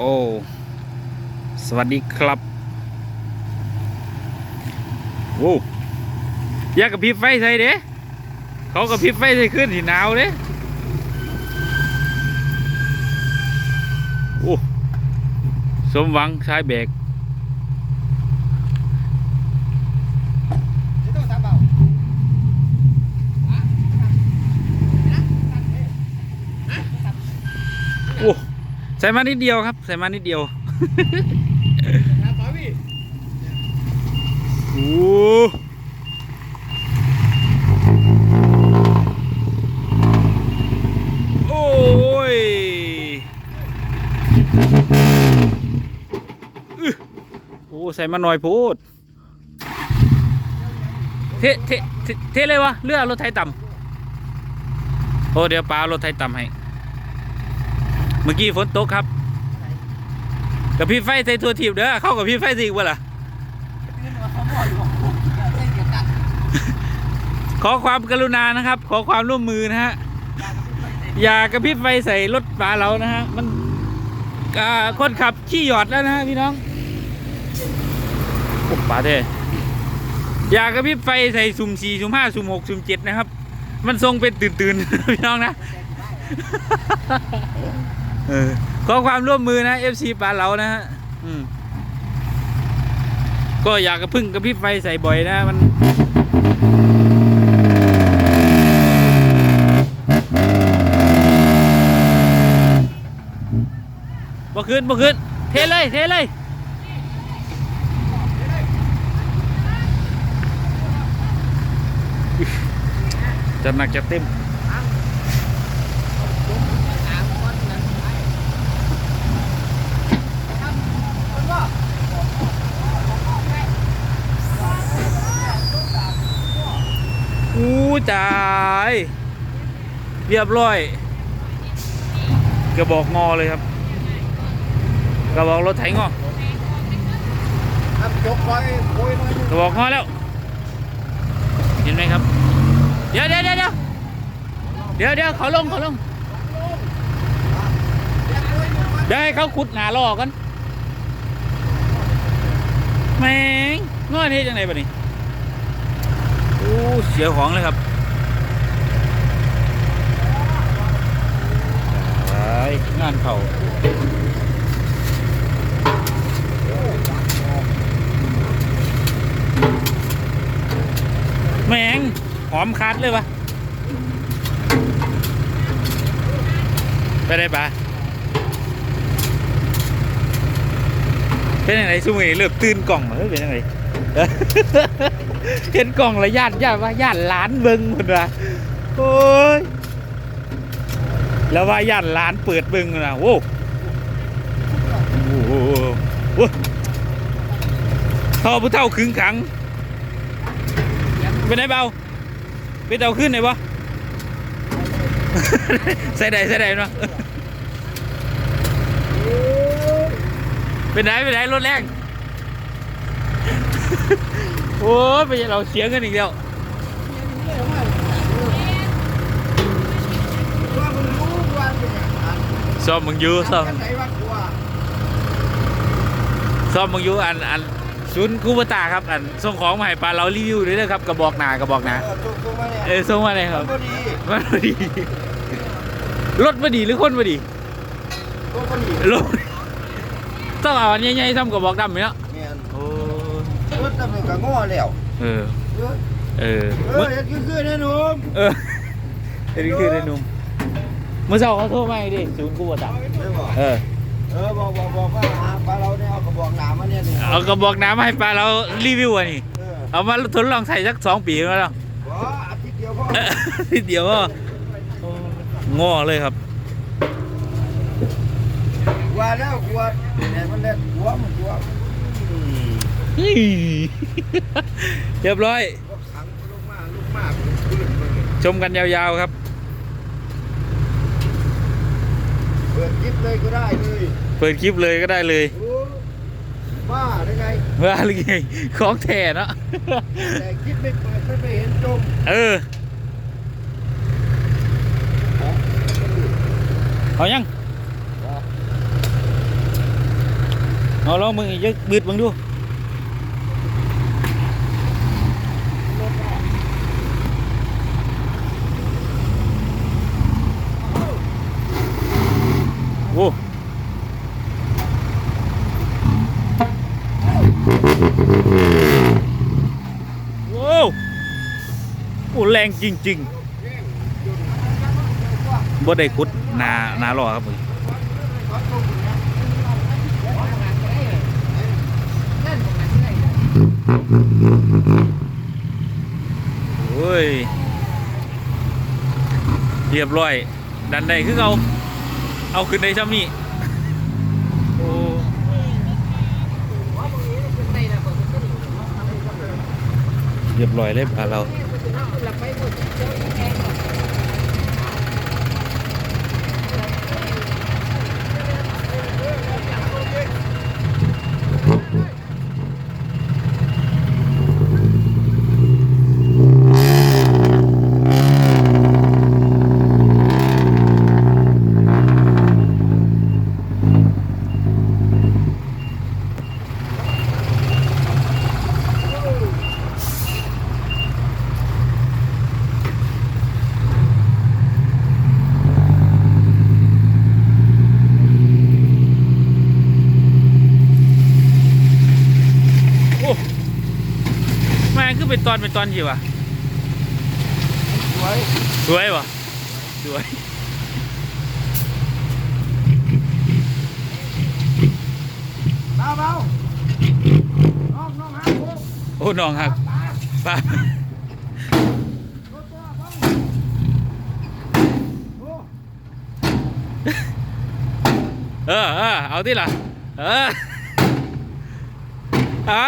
โอ้สวัสดีครับโอ้ยากกับพิบไฟใส่เด้เขากับพิบไฟใส่ขึ้นที่หนาวเด้โอ้สมหวังชายแบก ใส่มานิดเดียวครับ ใส่มานิดเดียวโอ้โอ้ยโอ้ใส่มาหน่อยพูดเทเทเทเทเลยวะเรือรถไถต่ำโอ้เดี๋ยวปลารถไถต่ำให้ เมื่อกี้ฝนตกครับ กับพี่ไฟใส่ทัวทีบเด้อเข้ากับพี่ไฟสิอีกบ่ล่ะขอความกรุณานะครับ ขอความร่วมมือนะฮะอย่ากระพริบไฟใส่รถป่าเรานะฮะมันคนขับขี้หยอดแล้วนะฮะพี่น้องโอ้ป่าเท่อย่ากระพริบไฟใส่สุ่มสี่สุ่มห้าสุ่มหกสุ่มเจ็ดนะครับ มันทรงเป็นตื่นๆพี่น้องนะ เออขอความร่วมมือนะ FC ป่าเรานะฮะอืมก็อยากกระพึ่งกระพริบไฟใส่บ่อยนะมันบ่ขึ้นบ่ขึ้นเทเลยเทเลยจะหนักจะเต็ม อู้จายเรียบร้อย กระบอกงอเลยครับ กระบอกรถไถงอครับยกไว้โอยกระบอกงอแล้ว เห็นไหมครับ เดี๋ยวเดี๋ยวเดี๋ยวเดี๋ยวเดี๋ยวเดี๋ยวเขาลงเขาลงเดี๋ยวให้เขาขุดหนาล่อกันแม่งงอเทจังไหนบ้านี่โอ้เสียของเลยครับตานเขาแมงหอมคัดเลยวะไปได้ปะเป็นยังไงช่วงนี้เริ่มตื่นกล่องเหรอเป็นยังไงเห็นกล่องละญาติญาติว่าญาติหลานเบิ้งหมดว่ะโอ้ย แล้วว่าญาติหลานเปิดบิ้งนะโว้โอ้โหโอ้โหท่อผู้เท่าขึงขังเป็นไงเบาเป็นเตาขึ้นไหนบ่ใส่ใดใส่ใดเนาะเป็นไหนเป็นไหนรถแรงโอ้ยไปเราเสียเงินอีกแล้ว ว่ามึงรู้ว่าเป็นอย่างนั้น ซ่อมมึงอยูซ่อมทำกันไหนวะกลัวซ่อมมึงอยูอันอันศูนย์คูบตาครับอันส่งของมาให้ปลาเรารีวิวด้วยนะครับกระบอกหนากระบอกหนาเออตัวตัวมาเนี่ยเออส่งมาเลยครับตัวดีมันพอดีรถพอดีหรือคนพอดีตัวก็ดีรถต้องเอาอันใหญ่ๆทำกระบอกดำไหมเนาะแม่นโอ้รถตำรวจก็ง้อแล้วเออเออเออเออเฮ็ดคือคือแน่หนุ่มเออเดี๋ยวนี้คือได้หนุ่ม เมื่อเช้าเขาโทรมาให้ดิศูนย์คูบตาไม่บอกเออ เออบอกบอกบอกว่าหาปลาเราเนี่ยเอากระบอกหนามาเนี่ยเนี่ยเอากระบอกน้ำมาให้ปลาเรารีวิวอันนี้เออเอามาทดลองใส่สักสองปีมาแล้ว บอกอาทิตย์เดียวพอทีเดียวก็งอเลยครับ กลัวแล้วกลัวเนี่ยมันเล่นกลัวมันกลัวอืมเรียบร้อย ก็ขังลูกมากลูกมากขึ้นมาเนี่ยชมกันยาวๆครับ เปิดคลิปเลยก็ได้เลยเปิดคลิปเลยก็ได้เลยโอ้บ้าได้ไงว่าอะไรไงของแท้เนาะแต่คลิปไม่เปิดไม่ไปเห็นจมเออเอายังเอาลองมึงอีกบึดมึงดู โอ้โว้วโอ้แรงจริงๆบ่ได้ขุดหนาหนาหล่อครับผมโอ้ยเรียบร้อย ดันได้คือเอา เอาขึ้นได้ช่ำนี่โอ้เรียบร้อยเลยอะเรา คือเป็นตอนเป็นตอนอยู่วะสวยสวยวะสวยเบาเบาน้องน้องหาโค้งโอ้น้องครับป้ารถตัวบ้างโอ้เออเออเอาที่ล่ะเออเอา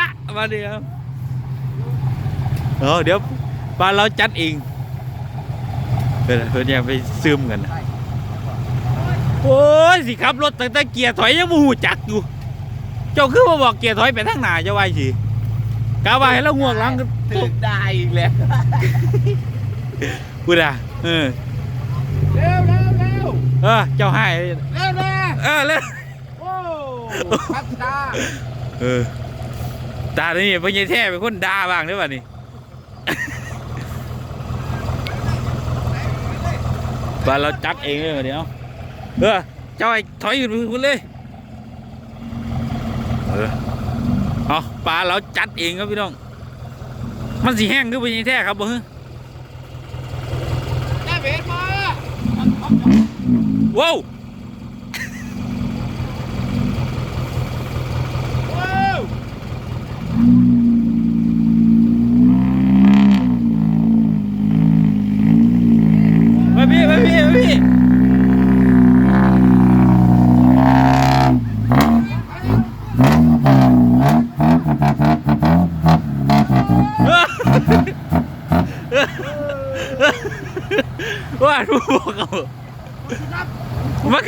ละมาเดี๋ยว เออเดี๋ยวปลาเราจัดเองเพื่อนเพื่อนอย่าไปซึมกันนะโอ้ยสิขับรถตั้งแต่เกียร์ถอยยังมูหูจักอยู่ เจ้าคือมาบอกเกียร์ถอยไปทางหน้าจะไว้สิกาว่าให้เราง่วงหลังก็ถึกได้อีกแล้วพูดอะเออเร็วเร็วเร็วเออเจ้าให้เร็วเร็วเออเลยโอ้พัดตาเออตาเนี่ยพ่อใหญ่แท้เป็นคนด่าบ้างหรือเปล่านี่ บ้านเราจัดเองเลยมาเดี๋ยวเออเจ้าไอ้ถอยอยู่คุณเลยเออเอาปลาเราจัดเองครับพี่น้อง มันสีแห้งคือพ่อใหญ่แท้ครับบ่ฮะแม่เบสมาว้าวว้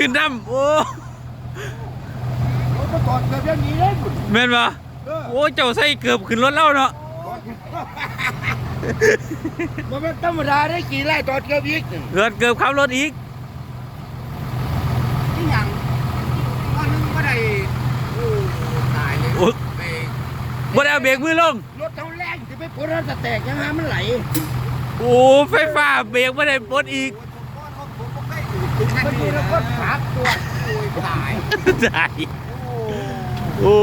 ขึ้นดำโอ้รถก็จอดเกือบอย่างนี้เลยบุญแม่นปะเออโอ้เจ้าใส่เกือบขึ้นรถเล่าเนาะมันเป็นธรรมดาได้กี่ไร่จอดเกือบอีกนี่เกิดเกือบขับรถอีกนี่หยังว่านึงก็ได้โอ้ตายเลยโอ้ยเบรกบ่ได้เอาเบรกมือลง รถเท่าแรงจะไปปลดรถสแตกยังไงมันไหลโอ้ไฟฟ้าเบรกไม่ได้ปลดอีก มันมีแล้วก็ขาตัวโอ้ยตายใช่โอ้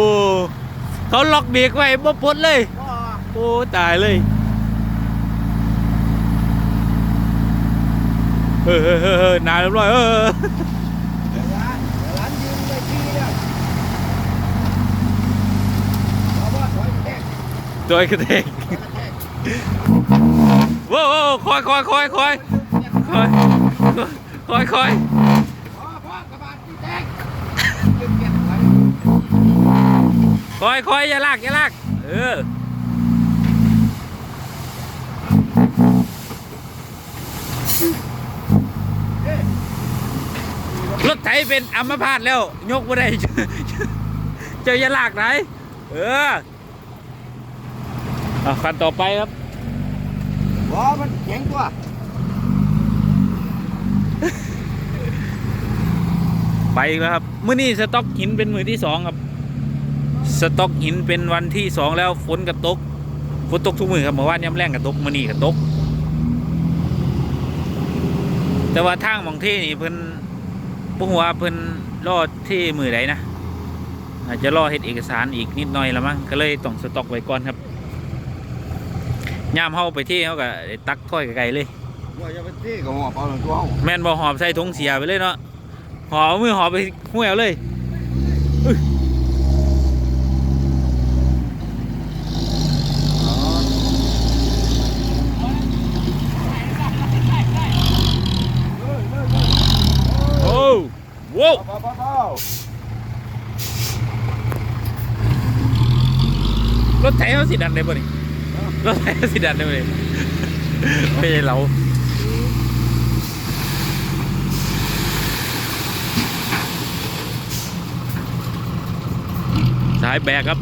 เขาล็อกเบรกไว้บ่ปลดเลย โอ้ตายเลยเออเออเออเออนานเรียบร้อยเออเออเดี๋ยวร้านเดี๋ยวร้านยืมไปที่เนี่ยเอาว่าถอตกโดยกระเทกว้าวคอยคอยคอยคอยคอย คอยคอยพ่อพ่อกระบะที่แตกยืมเก็บไว้คอยคอยอย่าลากอย่าลาก เออรถไถเป็นอัมพาตแล้ว ยกไม่ได้ เจอย่าลากไหนเอออาคันต่อไปครับบ่มันแข็งกว่า ไปอีกแล้วครับมื้อนี้สต็อกหินเป็นมือที่สองครับโสต็อกหินเป็นวันที่สองแล้วฝนกระตกฝนตกทุกมือครับเมื่อวานย้ำแรงกระตกมื่อนี้กระตก แต่ว่าทางหมองเท่นี่เพิ่นบุหัวาเพิ่นรอที่มือไหนนะอาจจะรอเฮ็ดเอกสารอีกนิดหน่อยละมั้งก็เลยต้องสต็อกไว้ก่อนครับยามเฮาไปที่เฮาก็ได้ตักถ้อยไกลๆเลยว่าจะไปที่กับหัวเปล่าหนึ่งตัวเฮาแม่นบ่หอบใส่ถุงเสียไปเลยเนาะ หอเอามือหอไปห้วยเอาเลยโอ้โว้รถไถเขาสิดันได้บ่นี่รถไถเขาสิดันได้บ่นี่ไม่ใช่เรา สายแบกครับ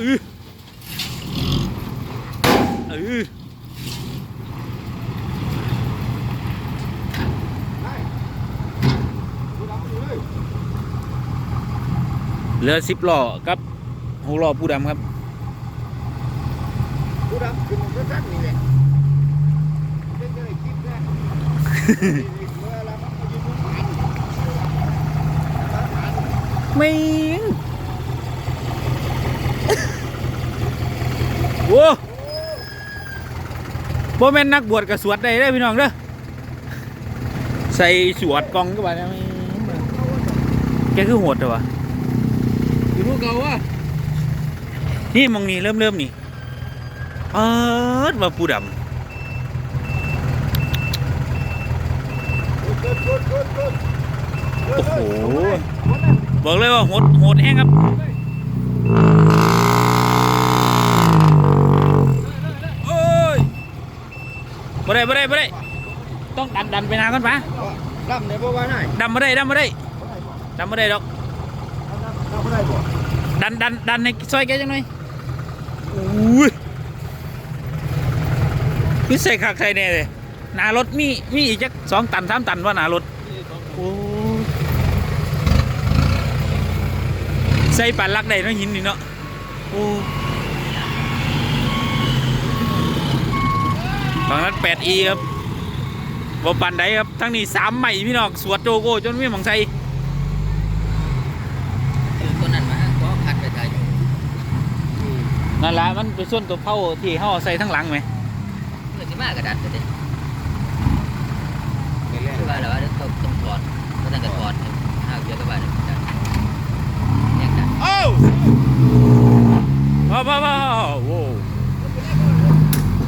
อืออือผู้ดำอยู่เลยเหลือสิบล้อกับหกล้อผู้ดำครับผู้ดำขึ้นมันก็สั้นนี่แหละเป็นจะได้คิดแน่เมื่อเรามันก็อยู่ทุกวันไม่ โว้บ่แม่นนักบวชกับสวดได้เด้อพี่น้องเด้อใส่สวดกองก็ว่าเนี่ยแม่งแกคือโหดแต่วะอยู่พวกเราอะนี่มองนี่เริ่มเริ่มนี่เอิดว่าผู้ดกดกดกดกดำโอ้โหบอกเลยว่าโหดโหดแห้งครับ บ่ได้บ่ได้บ่ได้ ต้องดันดันไปนาก่อนปะดำเนี่ยบ่ว่าไหนดันบ่ได้ดันบ่ได้ดันบ่ได้ดอก ดำบ่ได้บ่ดันดันดันในซอยแกจังหน่อยอุ้ยพี่ใส่คักใส่แน่เลยหนารถมีมีอีกจักสองตันสามตันว่าหนารถโอ้ยใส่ปานลักได้เนาะหินนี่เนาะโอ้ ฝั่งนั้นแปดอีครับบ่ปันใดครับ ทั้งนี้สามใหม่พี่น้อง สวดโจโก้จนไม่มองใส่คือคนนั้นมาก็คัดไปไทยนั่นแหละมันเป็นส่วนตัวเผาที่เขาเอาใส่ทั้งหลังไหมเพื่อที่มากระดันไปเด้ไม่แล่คือว่าแล้วว่าต้องต้องถอดก็ต้องกระถอดห้าเกียร์ก็ว่าได้แยกกันโอ้ว้าวว้าวว้าวโว้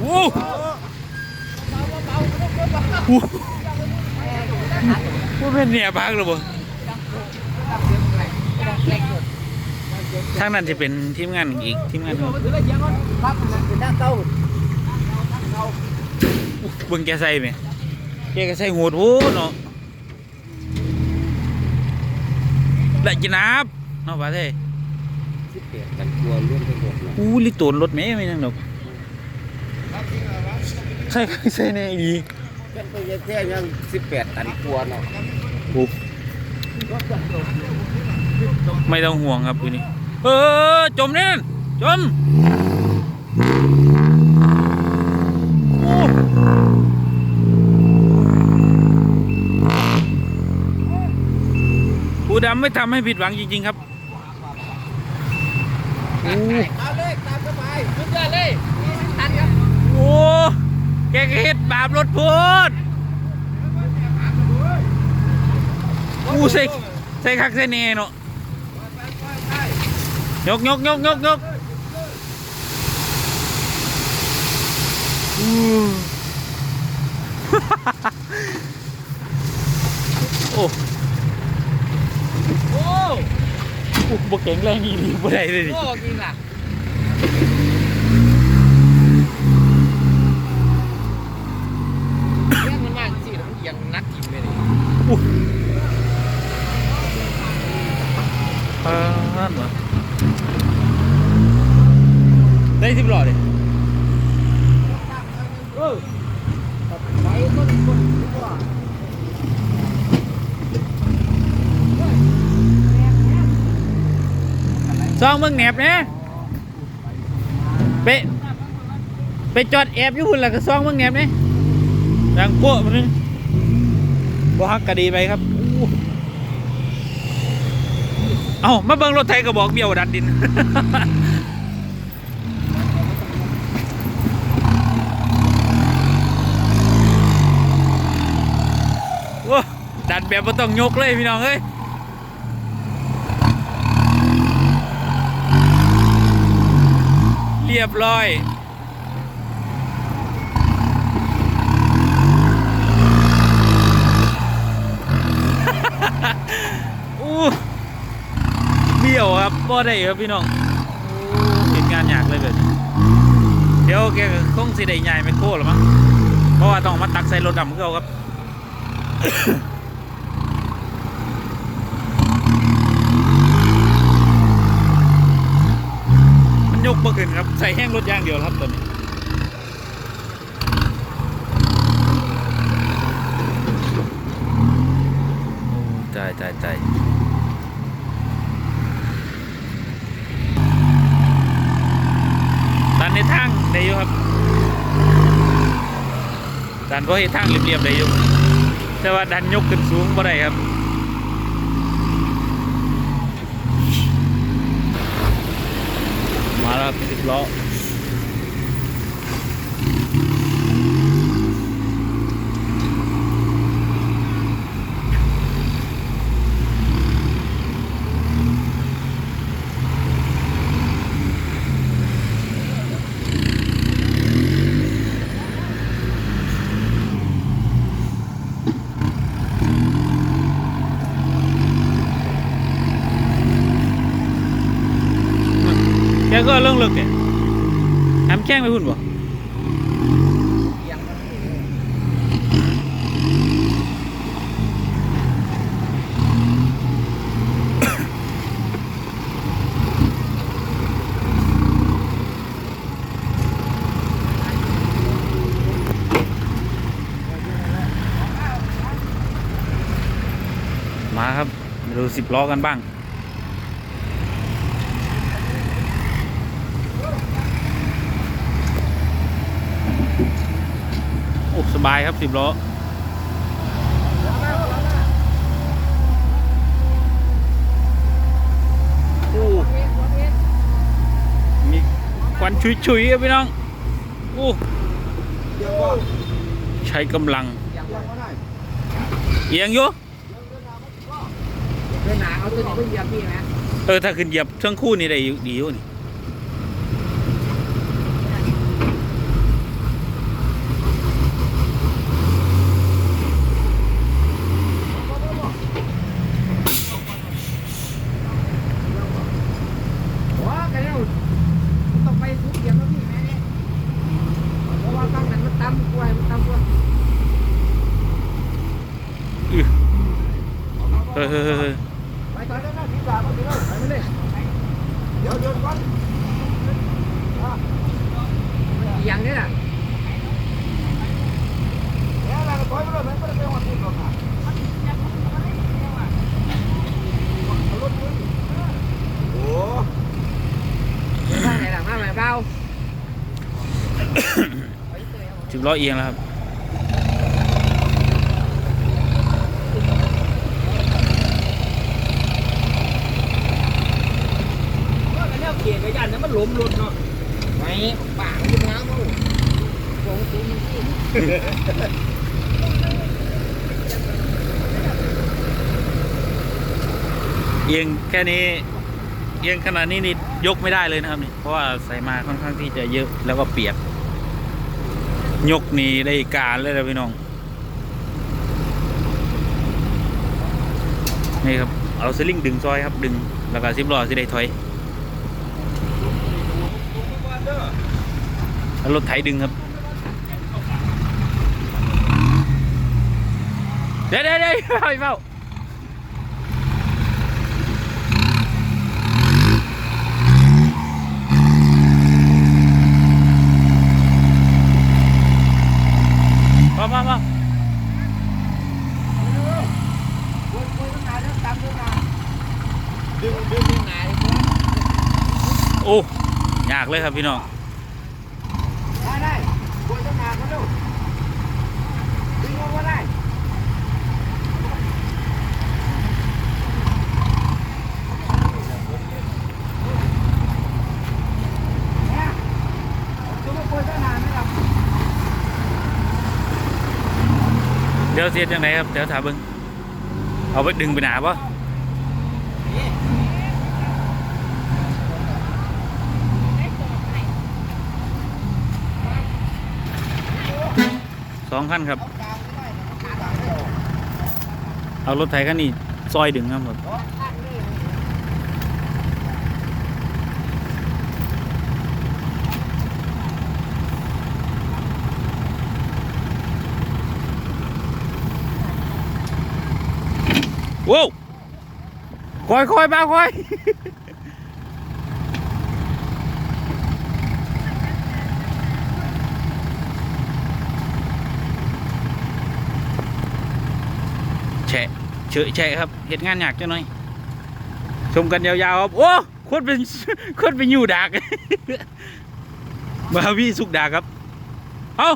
โว้โว้ว่าเป็นเนี่ยพักหรือเปล่าทางนั้นจะเป็นทีมงานอีกทีมงานหนึ่งปั๊บมันเป็นหน้าเต้าเบิ่งแกใส่ไหมแกก็ใส่โหดโหเนาะและจินาบเนาะว่าเท่สิบแปดกันตัวร่วมทั้งหมดนะอู้ลิโตนรถแม่ไม่นั่งดอกใช่ใช่แน่ดี เป็นตัวแท้ยังสิบแปดตันกลัวเนาะปุ๊บไม่ต้องห่วงครับทีนี้เออจมแน่นจมโอ้ผู้ดำไม่ทำให้ผิดหวังจริง ๆ ครับโอ้ เอาเลยตามสบาย สุดยอดเลยทันครับ โอ้ แกก็เฮ็ดบาปรถพูดอู้ใส่ใส่คักใส่เนเนาะยกยกยกยกยกอู้โอ้โอ้อุ๊บเก่งแรงอีหลีบ่ได้เลยดิโอ้จริงล่ะเรื่องมันมากจริงแล้วมันยังนักกินไปเลย เออนั่นวะได้สิบหลอดเลย ไปต้นต้นตัว ส ซอง เมืองแหนบเนี่ยไปไปจอดแอบอยู่หุ่นแล้วก็ซองเมืองแหนบเนี่ยดังโป๊ะมันนึงบ่ฮักกะดีไปครับอู้เอ้ามาเบิ่งรถไทยก็บอกเบี้ยวดันดินดันแบบไม่ต้องยกเลยพี่น้องเอ้ย เรียบร้อยอู้เบี้ยวครับบ่ได้ครับพี่น้องโอ้เหตุงานยากเลยแบบนี้เดี๋ยวแกคงสิได้ใหญ่ไม่โคหรอมั้งเพราะว่าต้องมาตักใส่รถดำเขาครับ มันย กบ่ขึ้นครับ ใส่แห้งรถย่างเดียวครับตอนนี้โอ้ตายตายตายดันในทางได้อยู่ครับดันก็ให้ทางเรียบๆได้อยู่แต่ว่าดันยกขึ้นสูงบ่ได้ครับ มาแล้วครับสิบล้อแกก็เรื่องลึกเนี่ยทำแข้งไปหุ่นบ่ยังมันมาครับมาดูสิบล้อกันบ้าง โอ้ ส บายครับสิบล้อโอ้มีควันชุยๆครับพี่น้องโอ้เดี๋ยวก็ใช้กำลังยังก็ได้เอียงอยู่เดินหนาเอาตัวนี้ก็เหยียบพี่นะเออถ้าขึ้นเหยียบเครื่องคู่นี่ได้อยู่ดีอยู่นี่ ว้ากันแล้วต้องไปทุกเหยียบแล้วพี่แม่เนี่ยเพราะว่าตั้งนั้นมันตำกล้วยมันตำกล้วย อื้อเฮ้ยเฮ้ยเฮ้ยเฮ้ย ไปตอนนั้นนะพี่จ่ามาถึงแล้วไปไม่ได้เดี๋ยวเดี๋ยวก่อนยังเนี่ยน่ะเนี่ยเราถอยไปเลยไม่ได้ไปหัดที่ก่อนนะโอ้ทางไหนหลังมาไหนเปล่า สิบ ล้อเอียงแล้วครับว่ากันแล้วเกียร์กับยันนั้นมันหล้มรถเนาะไม่ปากมันน้ำมั้งโอ้โหมันสิเอียงแค่นี้เอียงขนาดนี้นี่ยกไม่ได้เลยนะครับนี่เพราะว่าใส่มาค่อนข้างที่จะเยอะแล้วก็เปียก ยกนี่ได้การเลยนะพี่น้อง นี่ครับ เอาสลิงดึงซอยครับดึง แล้วก็ซิบล้อสิได้ถอยรถไถดึงครับ เดี๋ยวเดี๋ยวเดี๋ยวเฝ้าเฝ้ามามา ดึงดึงดึงหนาเลย โอ้ยากเลยครับพี่น้องได้ได้ควรจะมาก็ดูดึงออกมาได้เนี่ยจะมาควรจะนานไหมล่ะเดี๋ยวเสียจังไหนครับเดี๋ยวถามเบิ้งเอาไปดึงไปหนาปะ สองคันครับ เอารถไถคันนี้ซอยดึงครับผมว้าวคอยคอยบ้าค่อย แฉะ เฉยแฉะครับเหตุงานยากจังหน่อยชมกันยาวๆครับ โอ้โคตรเป็นโคตรเป็นอยู่ดากมาพี่สุกดากครับ เอา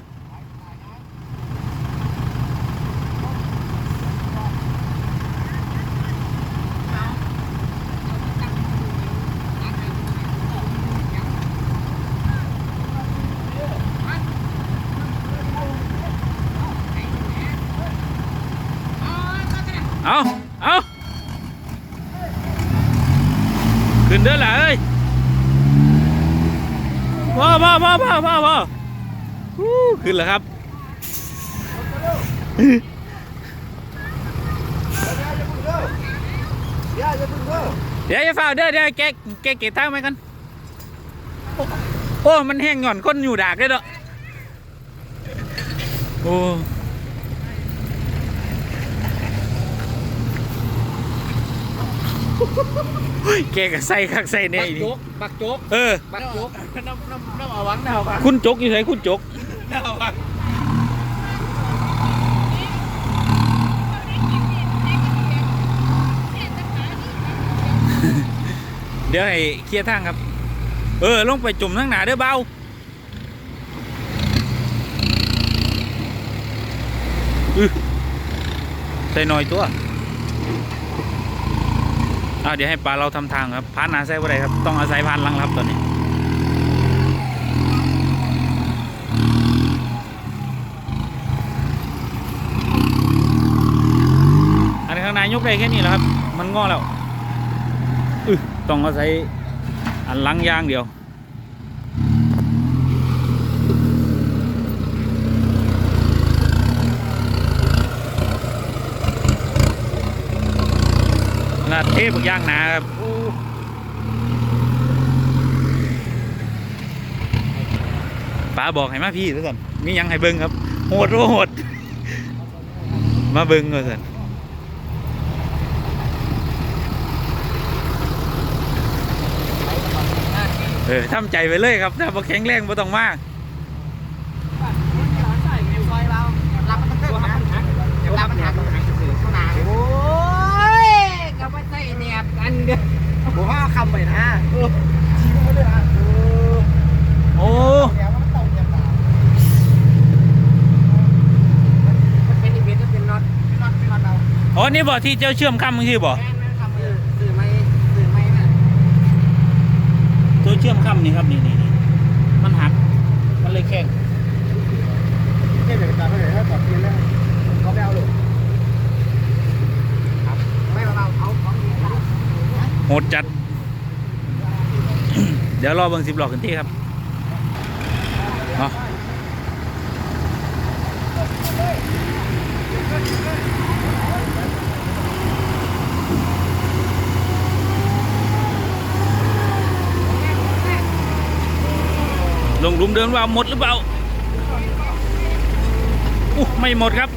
เอาเอา ขึ้นเด้อล่ะเอ้ยพ่อพ่อพ่อพ่อพ่อพ่อฮู้ขึ้นแล้วครับเดี๋ยวอย่าว่้เดี๋ยวจะฝ้าเด้อเดี๋ยวแกแกเก็บทางไปกันโอ้โอ้ มันแห้งหย่อนคนอยู่ดากได้เด้อโอ้ แกก็ใส่คักใส่เนี่ยบักอีนี่โจ๊กบักโจ๊กเออ บักโจ๊กน้ำน้ำน้ำเอาหวังน้ำเอาหวังคุณจกอยู่ไหนคุณจก น้ำเอาหวังเดี๋ยวให้เคลียร์ทางครับ เออ ลงไปจุ่มทั้งหนาเด้อเบาอื้อใส่หน่อยตัว อ่าเดี๋ยวให้ปลาเราทำทางครับพานาใส่บ่ได้ครับ ต้องอาศัยพานลังครับตอนนี้อันข้างในยกได้แค่นี้แหละครับ มันงอแล้วอึต้องอาศัยอันลังยางเดียว ลาดเทพยางนาครับป้าบอกให้มาพี่แล้วกันมียังให้เบิ้งครับโหดโหดมาเบิ้งก่อนสิเออทำใจไปเลยครับถ้าบ่แข็งแรงบ่ต้องมากรับมันตั้งแต่นะรับมันหักมันหักสื่อข้างหน้าโอ้ยก็ไม่ใช่เนี่ย อันเดียวผมว่าคำไปนะชี้มันไม่ได้นะเออโอ้เดี๋ยวมันตรงอย่างไรมันเป็นอีเวนต์มันเป็นน็อตเป็นน็อตเป็นน็อตเราอ๋อนี่บ่ที่เจ้าเชื่อมคำมึงที่บ่แม่นแม่นคำเออสื่อไม่สื่อไม่น่ะตัวเชื่อมคำนี่ครับนี่นี่นี่มันหัก มันเลยแข็งเนี่ยเดี๋ยวการเขาเดี๋ยวถ้าตอบเพียนแล้วเขาไม่เอาหรอกครับไม่เอาเราเอาของดีนะ โหดจัด เดี๋ยวรอเบิ่งสิบหลอกขึ้นที่ครับเนาะลงลุมเดินว่าหมดหรือเปล่าอู้ไม่หมดครับ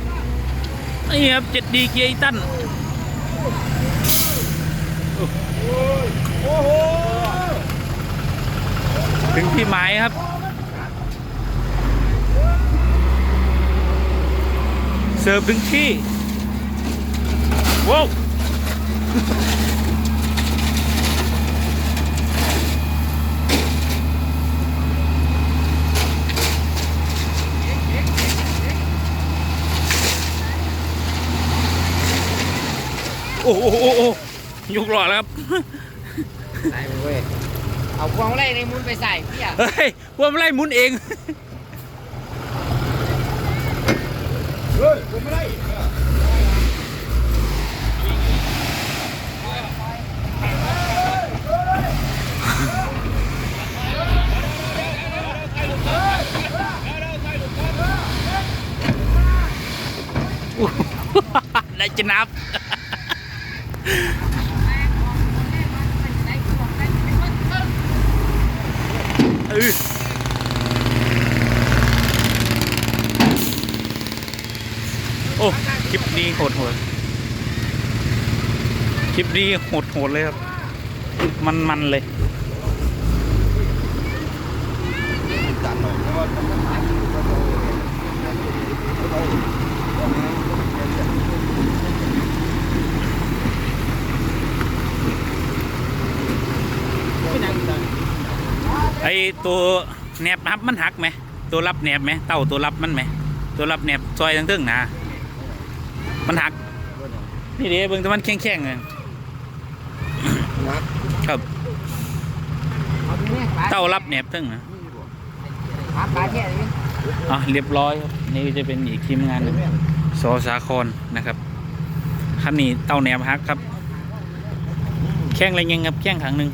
นี่ครับเจ็ดดีเกียร์ตัน ถึงที่หมายครับ เสิร์ฟถึงที่ว้าวโอ้โอ้โอ้ ยกหล่อแล้วครับ ใส่ไปเว้ยเอาพวงไล่ในมุนไปใส่พี่อะเฮ้ยพวกมันไล่หมุนเอง เฮ้ยผมไม่ได้ได้จะนับ ออโอ้ คลิปนี้โหดโหดคลิปนี้โหดโหดเลยครับ มันมันเลย จัดหน่อยเพราะว่า ไอตัวแหนบฮับมันหักไหมตัวรับแหนบไหมเต่าตัวรับมันไหมตัวรับแหนบซอยทั้งทึ่งๆนะมันหักนี่เดี๋ยวเบิ่งแต่มันแข็งๆเลยนะครับเอาไปเนี่ยปลาเต่ารับแหนบทึ่งนะปลาปลาแค่นี้อะเรียบร้อยครับนี่ก็จะเป็นอีกทีมงานหนึ่งสอสาครนะครับคันนี้เต่าแหนบหักครับ แข้งอะไรยังครับแข้งขังหนึ่ง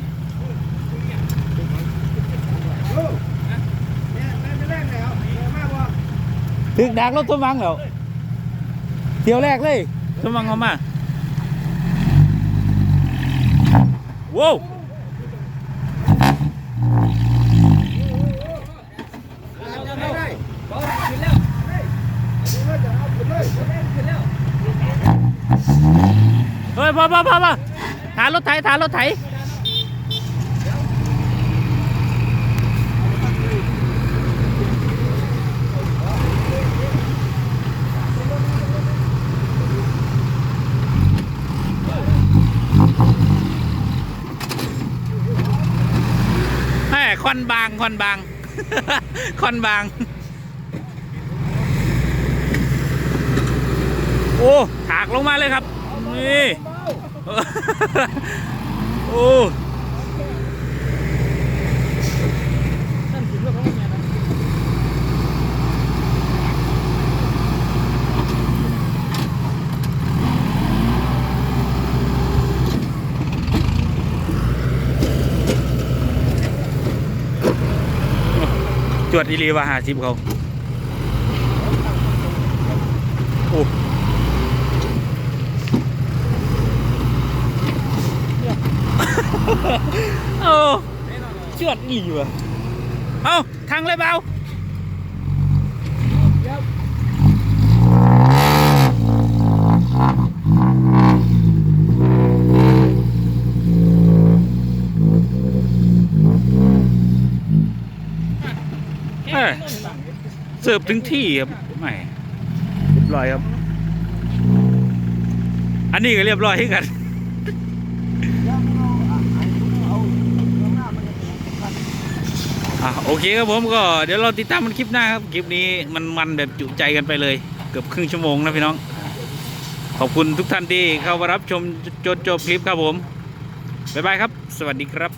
ถึกดักรถตัวมังแล้วเที่ยวแรกเลยตัวมังเอามาว้าวเฮ้ยพอพอพอพอฐานรถไถฐานรถไถ คอนบางคอนบางคอนบาง โอ้ถากลงมาเลยครับ นี่ โอ้จ วดอีรีว่าหาชิบเขาโอ้โอ้เชือดอีว่ะ เอาทางเลยเบา เสิร์ฟถึงที่ครับไม่เรียบร้อยครับ อันนี้ก็เรียบร้อยให้กัน อะโอเคครับผมก็เดี๋ยวเราติดตามมันคลิปหน้าครับ คลิปนี้มันมันแบบจุใจกันไปเลย เกือบครึ่งชั่วโมงนะพี่น้อง ขอบคุณทุกท่านที่เข้ามารับชมจนจบคลิปครับผม บ๊ายบายครับ สวัสดีครับ